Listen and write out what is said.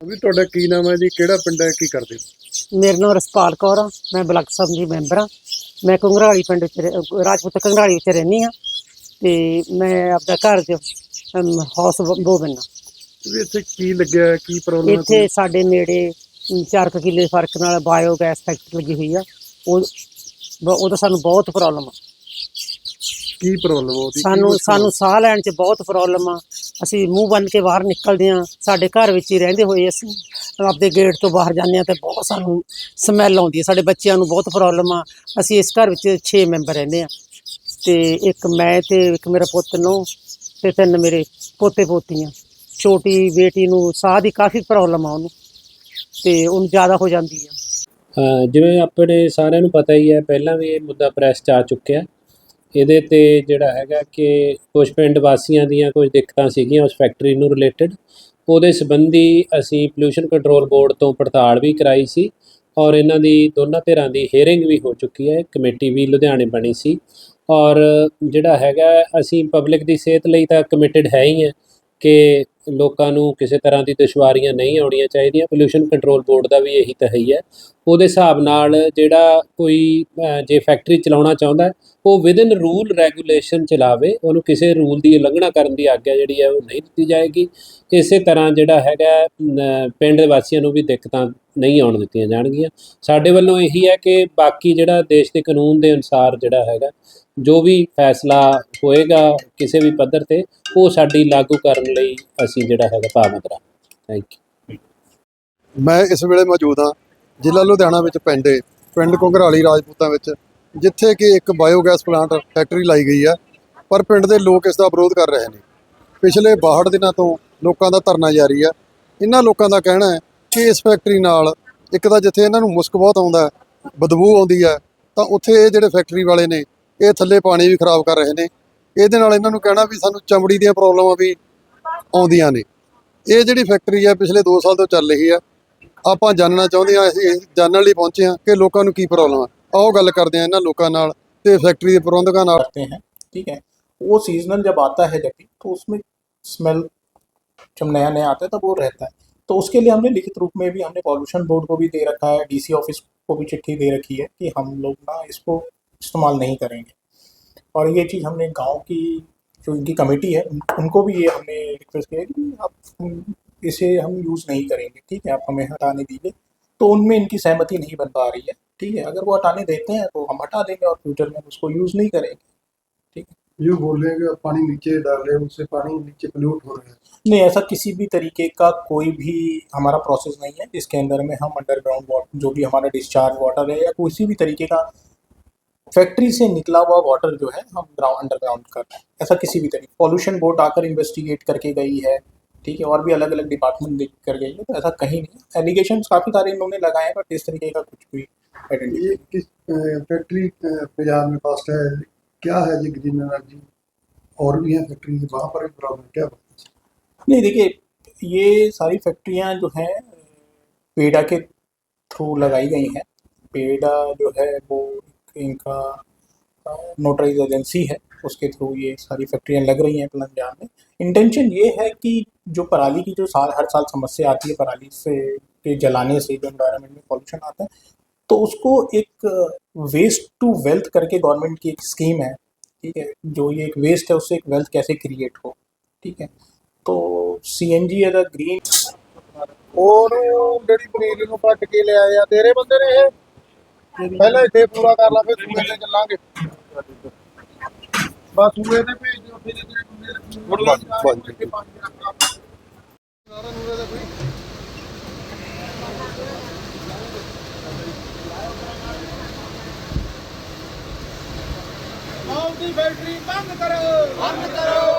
ਵੀ ਤੁਹਾਡਾ ਕੀ ਨਾਮ ਹੈ ਜੀ? ਕਿਹੜਾ ਪਿੰਡ ਹੈ? ਕੀ ਕਰਦੇ ਹੋ? ਮੇਰਾ ਨਾਮ ਰਸਪਾਲ ਕੌਰ ਆ। ਮੈਂ ਬਲਾਕ ਸਭਾ ਦੀ ਮੈਂਬਰ ਆ। ਮੈਂ ਕੰਗਰਾਲੀ ਪਿੰਡ ਵਿੱਚ ਰਾਜਪੂਤ ਕੰਗਰਾਲੀ ਵਿੱਚ ਰਹਿੰਦੀ ਆ। ਤੇ ਮੈਂ ਆਪਦਾ ਘਰ ਚ ਹਾਊਸ ਬੋਵਨ ਆ ਵੀ ਇੱਥੇ ਕੀ ਲੱਗਿਆ ਹੈ, ਕੀ ਪ੍ਰੋਬਲਮ ਇੱਥੇ ਸਾਡੇ ਨੇੜੇ 4 ਕਿੱਲੇ ਫ਼ਰਕ ਨਾਲ ਬਾਇਓਗੈਸ ਫੈਕਟਰੀ ਲੱਗੀ ਹੋਈ ਆ। ਉਹ ਉਹਦਾ ਸਾਨੂੰ ਬਹੁਤ ਪ੍ਰੋਬਲਮ ਆ। ਕੀ ਪ੍ਰੋਬਲਮ ਉਹਦੀ? ਸਾਨੂੰ ਸਾਨੂੰ ਸਾਹ ਲੈਣ 'ਚ ਬਹੁਤ ਪ੍ਰੋਬਲਮ ਆ। ਅਸੀਂ ਮੂੰਹ ਬੰਨ ਕੇ ਬਾਹਰ ਨਿਕਲਦੇ ਆ ਸਾਡੇ ਘਰ ਵਿੱਚ ਹੀ ਰਹਿੰਦੇ ਹੋਏ ਅਸੀਂ ਆਪਦੇ ਗੇਟ ਤੋਂ ਬਾਹਰ ਜਾਂਦੇ ਆ ਤੇ ਬਹੁਤ ਸਾਨੂੰ ਸਮੈਲ ਆਉਂਦੀ ਹੈ। ਸਾਡੇ ਬੱਚਿਆਂ ਨੂੰ ਬਹੁਤ ਪ੍ਰੋਬਲਮ ਆ। ਅਸੀਂ ਇਸ ਘਰ ਵਿੱਚ 6 ਮੈਂਬਰ ਰਹਿੰਦੇ ਆ ਤੇ ਇੱਕ ਮੈਂ ਤੇ ਇੱਕ ਮੇਰਾ ਪੁੱਤ ਨੂੰ ਤੇ ਤਿੰਨ ਮੇਰੇ ਪੋਤੇ ਪੋਤੀਆਂ। ਛੋਟੀ ਬੇਟੀ ਨੂੰ ਸਾਹ ਦੀ ਕਾਫੀ ਪ੍ਰੋਬਲਮ ਆ ਉਹਨੂੰ ਤੇ ਉਹਨੂੰ ਜ਼ਿਆਦਾ ਹੋ ਜਾਂਦੀ ਆ। ਜਿਵੇਂ ਆਪਣੇ ਸਾਰਿਆਂ ਨੂੰ ਪਤਾ ਹੀ ਹੈ ਪਹਿਲਾਂ ਵੀ ਇਹ ਮੁੱਦਾ ਪ੍ਰੈਸ 'ਚ ਆ ਚੁੱਕਿਆ। ਇਹਦੇ ਤੇ ਜਿਹੜਾ ਹੈਗਾ ਕਿ ਕੁਝ ਪਿੰਡ ਵਾਸੀਆਂ ਦੀਆਂ ਕੁਝ ਦਿੱਕਤਾਂ ਸੀਗੀਆਂ ਉਸ ਫੈਕਟਰੀ ਨੂੰ ਰਿਲੇਟਡ ਉਹਦੇ ਸੰਬੰਧੀ ਅਸੀਂ ਪੋਲੂਸ਼ਨ ਕੰਟਰੋਲ ਬੋਰਡ ਤੋਂ ਪੜਤਾਲ ਵੀ ਕਰਾਈ ਸੀ ਔਰ ਇਹਨਾਂ ਦੀ ਦੋਨਾਂ ਧਿਰਾਂ ਦੀ ਹੀਅਰਿੰਗ ਵੀ ਹੋ ਚੁੱਕੀ ਹੈ। ਕਮੇਟੀ ਵੀ ਲੁਧਿਆਣੇ ਬਣੀ ਸੀ। ਔਰ ਜਿਹੜਾ ਹੈਗਾ, ਅਸੀਂ ਪਬਲਿਕ ਦੀ ਸਿਹਤ ਲਈ ਤਾਂ ਕਮਿਟਡ ਹੈ ਹੀ ਹੈ। ਕਿ ਲੋਕਾਂ ਨੂੰ ਕਿਸੇ ਤਰ੍ਹਾਂ ਦੀ ਦੁਸ਼ਵਾਰੀਆਂ ਨਹੀਂ ਆਉਣੀਆਂ ਚਾਹੀਦੀਆਂ। ਪੋਲੂਸ਼ਨ ਕੰਟਰੋਲ ਬੋਰਡ ਦਾ ਵੀ ਇਹੀ ਤਾਂ ਹੈ। ਉਹਦੇ ਹਿਸਾਬ ਨਾਲ ਜਿਹੜਾ ਕੋਈ ਜੇ ਫੈਕਟਰੀ ਚਲਾਉਣਾ ਚਾਹੁੰਦਾ ਉਹ ਵਿਦਨ ਰੂਲ ਰੈਗੂਲੇਸ਼ਨ ਚਲਾਵੇ। ਉਹਨੂੰ ਕਿਸੇ ਰੂਲ ਦੀ ਉਲੰਘਣਾ ਕਰਨ ਦੀ ਆਗਿਆ ਜਿਹੜੀ ਹੈ ਉਹ ਨਹੀਂ ਦਿੱਤੀ ਜਾਏਗੀ। ਇਸੇ ਤਰ੍ਹਾਂ ਜਿਹੜਾ ਹੈਗਾ ਪਿੰਡ ਵਾਸੀਆਂ ਨੂੰ ਵੀ ਦਿੱਕਤਾਂ ਨਹੀਂ ਆਉਣ ਦਿੱਤੀਆਂ ਜਾਣਗੀਆਂ। ਸਾਡੇ ਵੱਲੋਂ ਇਹੀ ਹੈ ਕਿ ਬਾਕੀ ਜਿਹੜਾ ਦੇਸ਼ ਦੇ ਕਾਨੂੰਨ ਦੇ ਅਨੁਸਾਰ ਜਿਹੜਾ ਹੈਗਾ ਜੋ ਵੀ ਫੈਸਲਾ ਹੋਏਗਾ ਕਿਸੇ ਵੀ ਪੱਧਰ ਤੇ, ਉਹ ਸਾਡੀ ਲਾਗੂ ਕਰਨ ਲਈ ਅਸੀਂ ਜਿਹੜਾ ਹੈਗਾ ਭਾਵਨਾ ਕਰਾਂਗੇ ਥੈਂਕ ਯੂ ਮੈਂ ਇਸ ਵੇਲੇ ਮੌਜੂਦ ਹਾਂ ਜ਼ਿਲ੍ਹਾ ਲੁਧਿਆਣਾ ਵਿੱਚ ਪਿੰਡ ਪਿੰਡ ਘੁੰਗਰਾਲੀ ਰਾਜਪੂਤਾਂ ਵਿੱਚ, ਜਿੱਥੇ ਕਿ ਇੱਕ ਬਾਇਓਗੈਸ ਪਲਾਂਟ ਫੈਕਟਰੀ ਲਾਈ ਗਈ ਹੈ, ਪਰ ਪਿੰਡ ਦੇ ਲੋਕ ਇਸ ਦਾ ਵਿਰੋਧ ਕਰ ਰਹੇ ਨੇ। ਪਿਛਲੇ 62 ਦਿਨਾਂ ਤੋਂ ਲੋਕਾਂ ਦਾ ਧਰਨਾ ਜਾਰੀ ਹੈ। ਇਹਨਾਂ ਲੋਕਾਂ ਦਾ ਕਹਿਣਾ ਹੈ ਕਿ ਇਸ ਫੈਕਟਰੀ ਨਾਲ ਇੱਕ ਤਾਂ ਜਿੱਥੇ ਇਹਨਾਂ ਨੂੰ ਮੁਸਕ ਬਹੁਤ ਆਉਂਦਾ ਬਦਬੂ ਆਉਂਦੀ ਹੈ, ਤਾਂ ਉੱਥੇ ਇਹ ਜਿਹੜੇ ਫੈਕਟਰੀ ਵਾਲੇ ਨੇ ਇਹ ਥੱਲੇ ਪਾਣੀ ਵੀ ਖਰਾਬ ਕਰ ਰਹੇ ਨੇ ਇਹਦੇ ਨਾਲ ਇਹਨਾਂ ਨੂੰ ਕਹਿਣਾ ਵੀ ਸਾਨੂੰ ਚਮੜੀ ਦੀਆਂ ਪ੍ਰੋਬਲਮਾਂ ਵੀ ਆਉਂਦੀਆਂ ਨੇ ਇਹ ਜਿਹੜੀ ਫੈਕਟਰੀ ਹੈ ਪਿਛਲੇ 2 ਸਾਲ ਤੋਂ ਚੱਲ ਰਹੀ ਹੈ ਆਪਾਂ ਜਾਣਨਾ ਚਾਹੁੰਦੇ ਹਾਂ ਅਸੀਂ ਇਹ ਜਾਣਨ ਲਈ ਪਹੁੰਚੇ ਹਾਂ ਕਿ ਲੋਕਾਂ ਨੂੰ ਕੀ ਪ੍ਰੋਬਲਮ ਹੈ ਆਓ ਗੱਲ ਕਰਦੇ ਹਾਂ ਇਹਨਾਂ ਲੋਕਾਂ ਨਾਲ ਤੇ ਫੈਕਟਰੀ ਦੇ ਪ੍ਰਬੰਧਕਾਂ ਨਾਲ करते हैं ठीक है वो सीजनल जब आता है जब भी तो उसमें स्मेल जब नया नया आता है तब वो रहता है तो उसके लिए हमने लिखित रूप में भी हमने पॉल्यूशन बोर्ड को भी दे रखा है डीसी ऑफिस को भी चिट्ठी दे रखी है कि हम लोग ना इसको इस्तेमाल नहीं करेंगे। और ये चीज़ हमने गाँव की जो इनकी कमेटी है उनको भी ये हमने रिक्वेस्ट किया कि आप इसे हम यूज़ नहीं करेंगे ठीक है? आप हमें हटाने दीजिए। तो उनमें इनकी सहमति नहीं बन पा रही है ठीक है? अगर वो हटाने देते हैं तो हम हटा देंगे और फ्यूचर में उसको यूज़ नहीं करेंगे ठीक है? जो बोल रहे हैं कि पानी नीचे डाल रहे हैं उससे पानी नीचे पोल्यूट हो रहा है। नहीं ऐसा किसी भी तरीके का कोई भी हमारा प्रोसेस नहीं है जिसके अंदर में हम अंडरग्राउंड वाटर जो भी हमारा डिस्चार्ज वाटर है या किसी भी तरीके का फैक्ट्री से निकला हुआ वाटर जो है हम ग्राउंड अंडरग्राउंड कर रहे हैं। ऐसा किसी भी तरीके पॉल्यूशन बोर्ड आकर इन्वेस्टिगेट करके गई है ठीक है और भी अलग अलग डिपार्टमेंट देख कर गई है तो ऐसा कहीं नहीं एलिगेशन काफ़ी सारे इन्होंने लगाए हैं बट इस तरीके का कुछ भी ये किस फैक्ट्री पंजाब में पास है? क्या है ये ग्रीन एनर्जी और भी है फैक्ट्री वहाँ पर भी प्रॉब्लम क्या नहीं देखिए ये सारी फैक्ट्रियाँ जो हैं पेडा के थ्रू लगाई गई हैं। पेडा जो है वो इनका नोटराइज एजेंसी है उसके थ्रू ये सारी फैक्ट्रियां लग रही हैं पंजाब में इंटेंशन ये है कि जो पराली की जो साल हर साल समस्या आती है पराली से के जलाने से जो एनवायरनमेंट में पॉल्यूशन आता है तो उसको एक वेस्ट टू वेल्थ करके गवर्नमेंट की एक स्कीम है ठीक है जो ये एक वेस्ट है उससे एक वेल्थ कैसे क्रिएट हो ठीक है तो C N G as a green ਉਹਨੂੰ ਜਿਹੜੀ ਪਨੀਰ ਨੂੰ ਕੱਟ ਕੇ ਲਿਆਏ ਆ ਤੇਰੇ ਬੰਦੇ ਨੇ ਇਹ ਪਹਿਲਾਂ ਇੱਥੇ ਪੂਰਾ ਕਰ ਲਾ ਫਿਰ ਸੂਏ ਤੇ ਚੱਲਾਂਗੇ। ਬਸ ਸੂਏ ਤੇ ਭੇਜ ਦਿਓ ਫਿਰ ਜੀ। ਸਾਰਾ ਨੂਰੇ ਦੇ ਕੋਈ ਆਉ ਦੀ ਫੈਕਟਰੀ ਬੰਦ ਕਰੋ ਬੰਦ ਕਰੋ। ਬੰਦ ਕਰੋ।